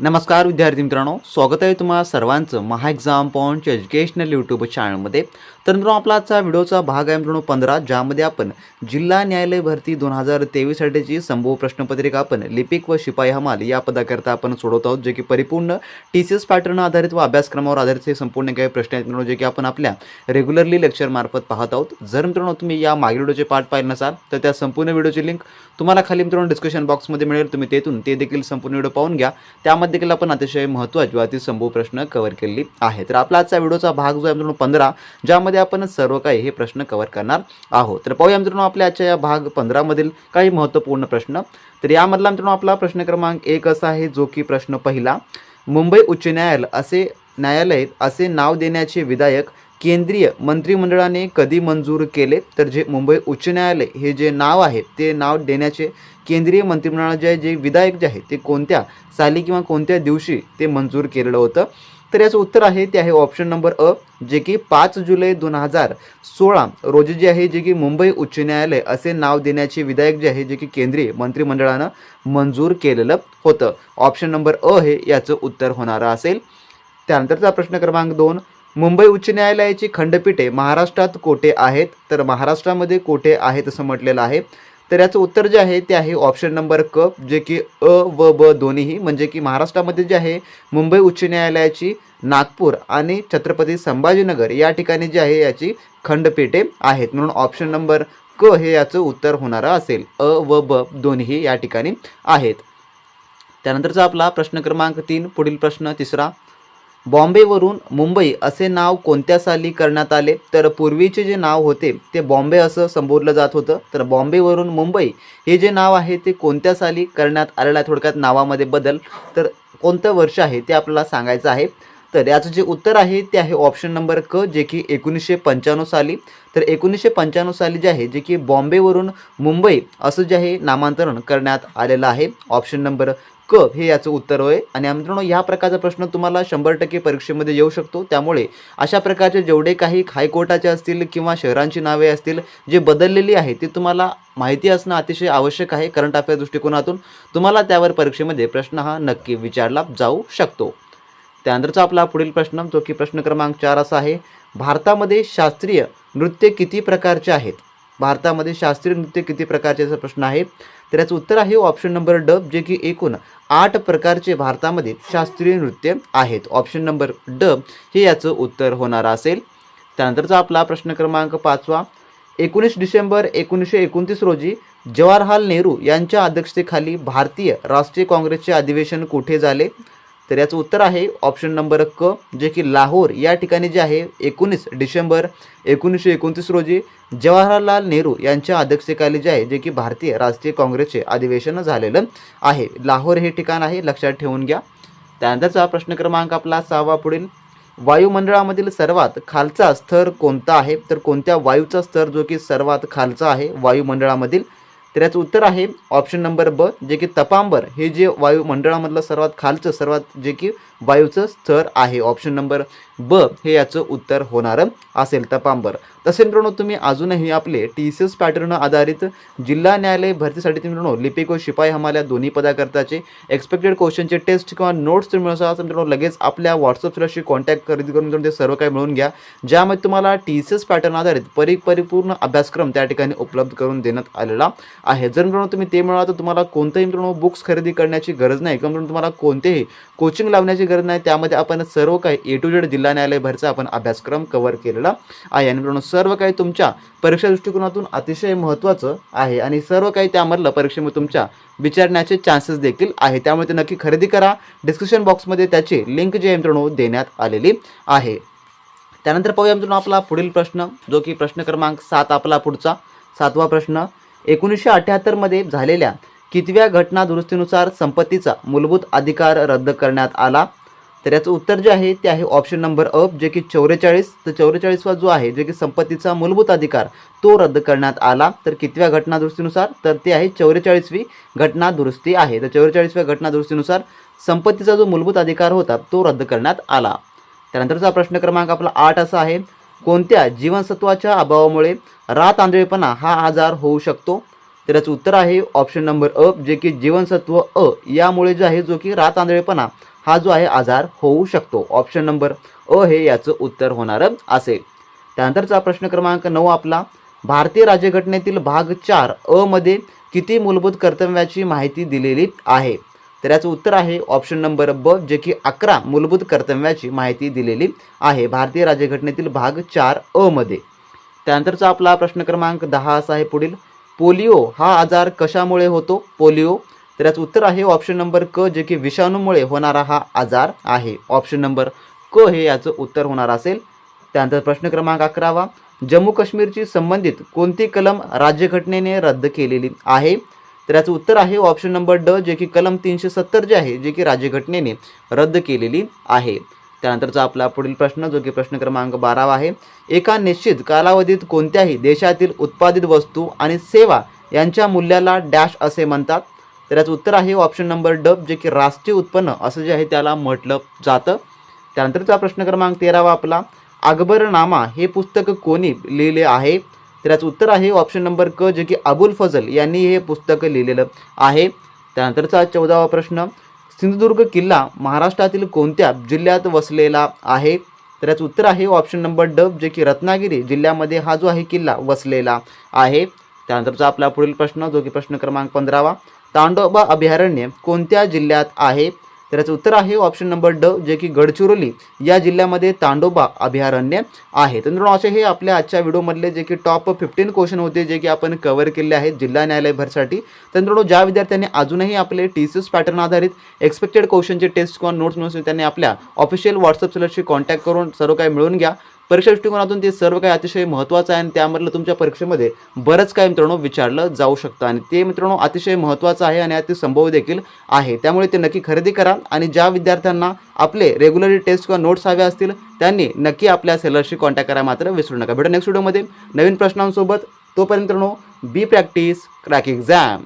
नमस्कार विद्यार्थी मित्रांनो. स्वागत आहे तुम्हा सर्वांचं महा एक्झाम पॉईंटच्या एज्युकेशनल यूट्यूब चॅनलमध्ये तर मित्रांनो आपला आजचा व्हिडिओचा भाग आहे मित्रांनो पंधरा ज्यामध्ये आपण जिल्हा न्यायालय भरती दोन हजार तेवीससाठीची संभव प्रश्नपत्रिका आपण लिपिक व शिपाई हमाल या पदाकरता आपण सोडवत आहोत जे की परिपूर्ण टी सी एस पॅटर्न आधारित व अभ्यासक्रमावर आधारित हे संपूर्ण काही प्रश्न आहेत मित्रांनो जे की आपण आपल्या रेग्युलरली लेक्चरमार्फत पाहत आहोत. जर मित्रांनो तुम्ही या मागील व्हिडिओचे पाठ पाहिले नसाल तर त्या संपूर्ण व्हिडिओची लिंक तुम्हाला खाली मित्रांनो डिस्क्रिप्शन बॉक्समध्ये मिळेल. तुम्ही तेथून ते देखील संपूर्ण व्हिडिओ पाहून घ्या. त्यामध्ये देखील आपण अतिशय महत्त्वाची व अति संभव प्रश्न कव्हर केलेली आहे तर आपला आजचा व्हिडिओचा भाग जो आहे मित्रांनो पंधरा ज्यामध्ये आपण सर्व काही हे प्रश्न कव्हर करणार आहोत. तर पाहूया मित्रांनो आपल्या आजच्या या भाग पंधरामधील काही महत्त्वपूर्ण प्रश्न. तर यामधला मित्रांनो आपला प्रश्न क्रमांक एक असा आहे जो की प्रश्न पहिला मुंबई उच्च न्यायालय असे न्यायालय असे नाव देण्याचे विधायक केंद्रीय मंत्रिमंडळाने कधी मंजूर केले? तर जे मुंबई उच्च न्यायालय हे जे नाव आहे ते नाव देण्याचे केंद्रीय मंत्रिमंडळाचे जे विधायक जे आहे ते कोणत्या साली किंवा कोणत्या दिवशी ते मंजूर केलेलं होतं? तर याचं उत्तर आहे ते आहे ऑप्शन नंबर अ जे की पाच जुलै दोन हजार सोळा. रोजी जे आहे जे की मुंबई उच्च न्यायालय असे नाव देण्याचे विधायक जे आहे जे की केंद्रीय मंत्रिमंडळानं मंजूर केलेलं होतं. ऑप्शन नंबर अ हे याचं उत्तर होणारं असेल. त्यानंतरचा प्रश्न क्रमांक दोन मुंबई उच्च न्यायालयाची खंडपीठे महाराष्ट्रात कोठे आहेत? तर महाराष्ट्रामध्ये कोठे आहेत असं म्हटलेलं आहे. तर याचं उत्तर जे आहे ते आहे ऑप्शन नंबर क जे की अ व ब दोन्हीही. म्हणजे की महाराष्ट्रामध्ये जे आहे मुंबई उच्च न्यायालयाची नागपूर आणि छत्रपती संभाजीनगर या ठिकाणी जे आहे याची खंडपीठे आहेत. म्हणून ऑप्शन नंबर क हे याचं उत्तर होणारं असेल. अ व ब दोन्ही या ठिकाणी आहेत. त्यानंतरचा आपला प्रश्न क्रमांक तीन पुढील प्रश्न तिसरा. बॉम्बेवरून मुंबई असे नाव कोणत्या साली करण्यात आले? तर पूर्वीचे जे नाव होते ते बॉम्बे असं संबोधलं जात होतं. तर बॉम्बेवरून मुंबई हे जे नाव आहे ते कोणत्या साली करण्यात आलेलं आहे? थोडक्यात नावामध्ये बदल. तर कोणतं वर्ष आहे ते आपल्याला सांगायचं आहे. तर याचं जे उत्तर आहे ते आहे ऑप्शन नंबर क जे की एकोणीसशे पंच्याण्णव साली. तर एकोणीसशे पंच्याण्णव साली जे आहे जे की बॉम्बेवरून मुंबई असं जे आहे नामांतरण करण्यात आलेलं आहे. ऑप्शन नंबर क हे याचं उत्तर होय. आणि मित्रांनो ह्या प्रकारचा प्रश्न तुम्हाला शंभर टक्के परीक्षेमध्ये येऊ शकतो. त्यामुळे अशा प्रकारचे जेवढे काही हायकोर्टाचे असतील किंवा शहरांची नावे असतील जे बदललेली आहे ती तुम्हाला माहिती असणं अतिशय आवश्यक आहे. करंट अफेअर दृष्टिकोनातून तुम्हाला त्यावर परीक्षेमध्ये प्रश्न हा नक्की विचारला जाऊ शकतो. त्यानंतरचा आपला पुढील प्रश्न जो की प्रश्न क्रमांक चार असा आहे भारतामध्ये शास्त्रीय नृत्य किती प्रकारचे आहेत? भारतामध्ये शास्त्रीय नृत्य किती प्रकारचे असा प्रश्न आहे. तर याचं उत्तर आहे ऑप्शन नंबर ड जे की एकूण आठ प्रकारचे भारतामध्ये शास्त्रीय नृत्य आहेत. ऑप्शन नंबर ड हे याचं उत्तर होणार असेल. त्यानंतरचा आपला प्रश्न क्रमांक पाचवा. एकोणीस डिसेंबर एकोणीसशे एकोणतीस रोजी जवाहरलाल नेहरू यांच्या अध्यक्षतेखाली भारतीय राष्ट्रीय काँग्रेसचे अधिवेशन कुठे झाले? तर याचं उत्तर आहे ऑप्शन नंबर क जे की लाहोर या ठिकाणी जे आहे एकोणीस डिसेंबर एकोणीसशे एकोणतीस रोजी जवाहरलाल नेहरू यांच्या अध्यक्षतेखाली जे आहे जे की भारतीय राष्ट्रीय काँग्रेसचे अधिवेशन झालेलं आहे. लाहोर हे ठिकाण आहे लक्षात ठेवून घ्या. त्यानंतरचा प्रश्न क्रमांक आपला सहावा पुढील. वायुमंडळामधील सर्वात खालचा स्तर कोणता आहे? तर कोणत्या वायूचा स्तर जो की सर्वात खालचा आहे वायुमंडळामधील तर याचं उत्तर आहे ऑप्शन नंबर ब जे की तपांबर हे जे वायुमंडळामधलं सर्वात खालचं सर्वात जे की वायूचं स्तर आहे. ऑप्शन नंबर ब हे याचं उत्तर होणारं असेल तपांबर तसे मित्रांनो तुम्ही अजूनही आपले टी सी एस पॅटर्न आधारित जिल्हा न्यायालय भरतीसाठी तुम्ही मित्रांनो लिपिक व शिपाई हमाल्या दोन्ही पदाकरताचे एक्सपेक्टेड क्वेश्चनचे टेस्ट किंवा नोट्स तुम्ही मिळवू शकता. मित्रांनो लगेच आपल्या व्हॉट्सअप सुरक्षी कॉन्टॅक्ट खरेदी करून मित्रांनो ते सर्व काही मिळून घ्या. ज्यामध्ये तुम्हाला टी सी एस पॅटर्न आधारित परि परिपूर्ण अभ्यासक्रम त्या ठिकाणी उपलब्ध करून देण्यात आलेला आहे. जर मित्रांनो तुम्ही ते मिळाला तर तुम्हाला कोणतंही मित्रांनो बुक्स खरेदी करण्याची गरज नाही किंवा मित्रांनो तुम्हाला कोणतेही कोचिंग लावण्याची गरज नाही. त्यामध्ये आपण सर्व काही ए टू जेड जिल्हा जिल्हा न्यायालयभरचा आपण अभ्यासक्रम कव्हर केलेला आहे. आणि मित्रांनो सर्व काही तुमच्या परीक्षा दृष्टिकोनातून अतिशय महत्त्वाचं आहे. आणि सर्व काही त्यामधलं परीक्षेमध्ये तुमच्या विचारण्याचे चान्सेस देखील आहे. त्यामुळे ते नक्की खरेदी करा. डिस्क्रिप्शन बॉक्समध्ये त्याची लिंक जी आहे मित्रांनो देण्यात आलेली आहे. त्यानंतर पाहूया मित्रांनो आपला पुढील प्रश्न जो की प्रश्न क्रमांक सात आपला पुढचा. सातवा प्रश्न एकोणीसशे अठ्ठ्याहत्तरमध्ये झालेल्या कितव्या घटना दुरुस्तीनुसार संपत्तीचा मूलभूत अधिकार रद्द करण्यात आला? तर याचं उत्तर जे आहे ते आहे ऑप्शन नंबर अप जे की चौवेचाळीस. तर चौवेचाळीसवा जो आहे जे की संपत्तीचा मूलभूत अधिकार तो रद्द करण्यात आला. तर कितव्या घटना दुरुस्तीनुसार तर ते आहे चौवेचाळीसवी घटना दुरुस्ती आहे. तर चौवेचाळीसव्या घटना दुरुस्तीनुसार संपत्तीचा जो मूलभूत अधिकार होता तो रद्द करण्यात आला. त्यानंतरचा प्रश्न क्रमांक आपला आठ असा आहे. कोणत्या जीवनसत्वाच्या अभावामुळे रात आंधळेपणा हा आजार होऊ शकतो? तर याचं उत्तर आहे ऑप्शन नंबर अ जे की जीवनसत्व अ यामुळे जे आहे जो की रात आंधळेपणा हा जो आहे आजार होऊ शकतो. ऑप्शन नंबर अ हे याचं उत्तर होणारं असेल. त्यानंतरचा प्रश्न क्रमांक नऊ आपला. भारतीय राज्यघटनेतील भाग चार अ मध्ये किती मूलभूत कर्तव्याची माहिती दिलेली आहे? तर याचं उत्तर आहे ऑप्शन नंबर ब जे की अकरा मूलभूत कर्तव्याची माहिती दिलेली आहे. भारतीय राज्यघटनेतील भाग चार अ मध्ये. त्यानंतरचा आपला प्रश्न क्रमांक दहा असा आहे पुढील. पोलिओ हा आजार कशामुळे होतो? पोलिओ तर याचं उत्तर आहे ऑप्शन नंबर क जे की विषाणूमुळे होणारा हा आजार आहे. ऑप्शन नंबर क हे याचं उत्तर होणार असेल. त्यानंतर प्रश्न क्रमांक अकरावा जम्मू काश्मीरची संबंधित कोणती कलम राज्यघटनेने रद्द केलेली आहे? तर याचं उत्तर आहे ऑप्शन नंबर ड जे की कलम तीनशे सत्तर जे आहे जे की राज्यघटनेने रद्द केलेली आहे. त्यानंतरचा आपला पुढील प्रश्न जो की प्रश्न क्रमांक बारावा आहे. एका निश्चित कालावधीत कोणत्याही देशातील उत्पादित वस्तू आणि सेवा यांच्या मूल्याला डॅश असे म्हणतात. तर याचं उत्तर आहे ऑप्शन नंबर डब जे की राष्ट्रीय उत्पन्न असं जे आहे त्याला म्हटलं जातं. त्यानंतरचा प्रश्न क्रमांक तेरावा आपला. अकबरनामा हे पुस्तक कोणी लिहिले आहे? तर याचं उत्तर आहे ऑप्शन नंबर क जे की अबुल फजल यांनी हे पुस्तक लिहिलेलं आहे. त्यानंतरचा चौदावा प्रश्न सिंधुदुर्ग किल्ला महाराष्ट्रातील कोणत्या जिल्ह्यात वसलेला आहे? तर याचं उत्तर आहे ऑप्शन नंबर डब जे की रत्नागिरी जिल्ह्यामध्ये हा जो आहे किल्ला वसलेला आहे. त्यानंतरचा आपला पुढील प्रश्न जो की प्रश्न क्रमांक पंधरावा. तांडोबा अभयारण्य कोणत्या जिल्ह्यात आहे? तर याचं उत्तर आहे ऑप्शन नंबर ड जे की गडचिरोली. या जिल्ह्यामध्ये तांडोबा अभयारण्य आहे. तर मित्रांनो असे हे आपल्या आजच्या व्हिडिओमधले जे की टॉप फिफ्टीन क्वेश्चन होते जे की आपण कव्हर केले आहेत जिल्हा न्यायालय भरसाठी तर मित्रांनो ज्या विद्यार्थ्यांनी अजूनही आपले टी सी एस पॅटर्न आधारित एक्सपेक्टेड क्वेश्चनचे टेस्ट किंवा नोट्स मिळून त्यांनी आपल्या ऑफिशियल व्हॉट्सअप सेलरशी कॉन्टॅक्ट करून सर्व काही मिळून घ्या. परीक्षा दृष्टिकोनातून ते सर्व काही अतिशय महत्त्वाचं आहे आणि त्यामधलं तुमच्या परीक्षेमध्ये बरंच काही मित्रांनो विचारलं जाऊ शकतं. आणि ते मित्रांनो अतिशय महत्त्वाचं आहे आणि अति संभव देखील आहे. त्यामुळे ते नक्की खरेदी करा आणि ज्या विद्यार्थ्यांना आपले रेग्युलरली टेस्ट किंवा नोट्स हवे असतील त्यांनी नक्की आपल्या सेलरशी कॉन्टॅक्ट करा. मात्र विसरू नका. भेटू नेक्स्ट व्हिडिओमध्ये नवीन प्रश्नांसोबत तोपर्यंत मित्रांनो बी प्रॅक्टिस क्रॅक एक्झाम